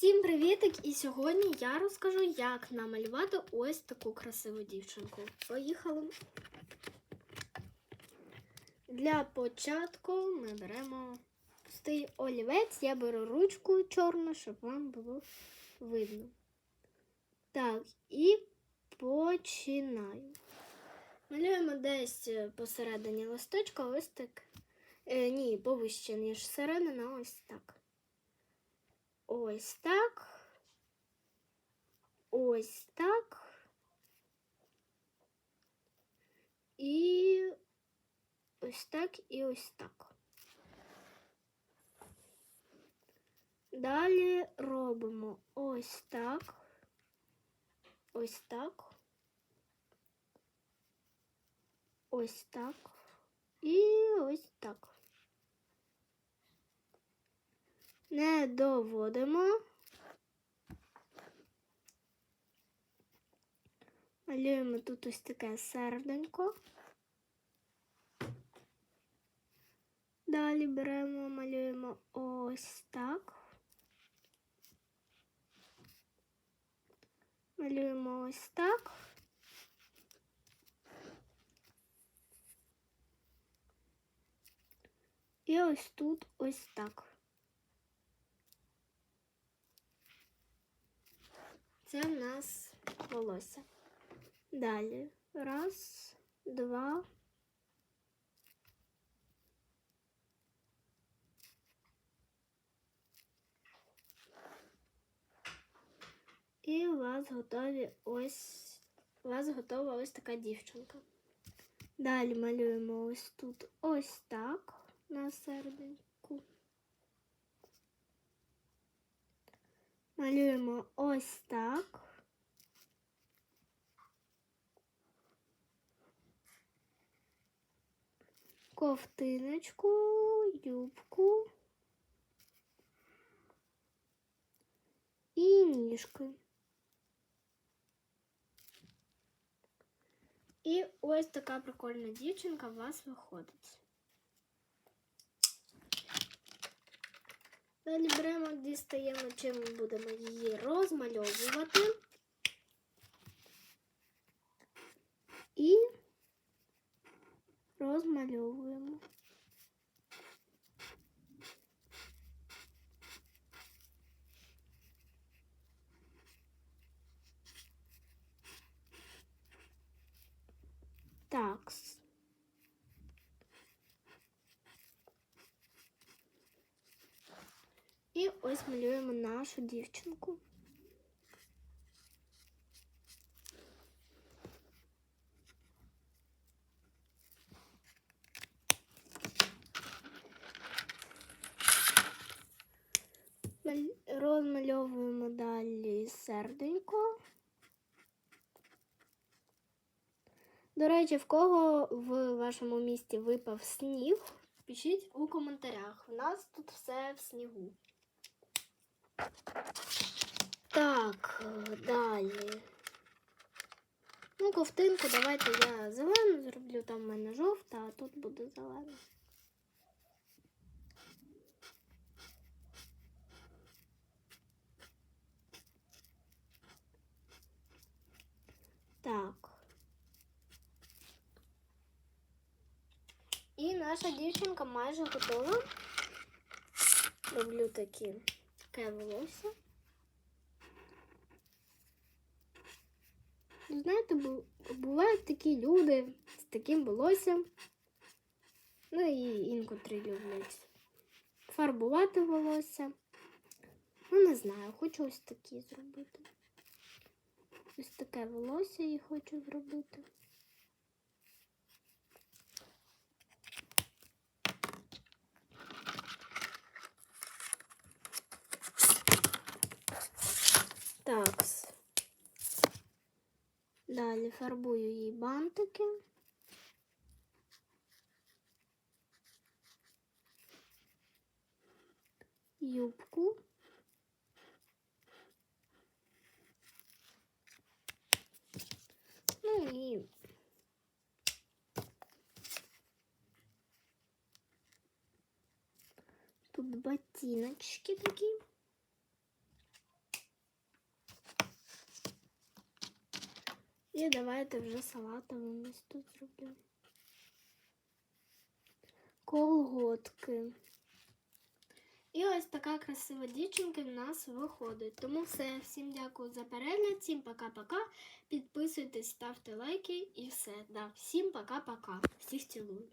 Всім привітик! І сьогодні я розкажу, як намалювати ось таку красиву дівчинку. Поїхали. Для початку ми беремо пустий олівець. Я беру ручку чорну, щоб вам було видно. Так, і починаю. Малюємо десь е, посередині листочка, ось так. Е, ні, повище, ніж середина, ось так. Ось так. Ось так. І ось так і ось так. Далі робимо ось так. Ось так. Ось так. І ось так. Не доводимо. Малюємо тут ось таке серденько. Далі беремо, малюємо ось так. Малюємо ось так. І ось тут ось так. Це в нас волосся. Далі. Раз, два. І у вас готові ось у вас готова ось така дівчинка. Далі малюємо ось тут ось так на серединку. Малюємо ось так. Ковтиночку, юбку і ніжки. І ось така прикольна дівчинка у вас виходить. Далі беремо, дістаємо, чим будемо її розмальовувати. І розмальовуємо. Такс. І ось малюємо нашу дівчинку. Розмальовуємо далі серденько. До речі, в кого в вашому місті випав сніг, пишіть у коментарях. У нас тут все в снігу. Так, далі. Ну, ковтинку давайте я зелену зроблю, там в мене жовта, а тут буде зелена. Так. І наша дівчинка майже готова. Роблю такі таке волосся. Знаєте, бувають такі люди з таким волоссям. Ну і інкотрі люблять фарбувати волосся. Ну, не знаю, хочу ось такі зробити. Ось таке волосся я хочу зробити. Далі фарбую їй бантики. Юбку. Ну і тут ботиночки такі. І давайте вже салатом у нас тут зроблю. Колготки. І ось така красива дівчинка в нас виходить. Тому все. Всім дякую за перегляд. Всім пока-пока. Підписуйтесь, ставте лайки і все. Да, всім пока-пока. Всіх цілую.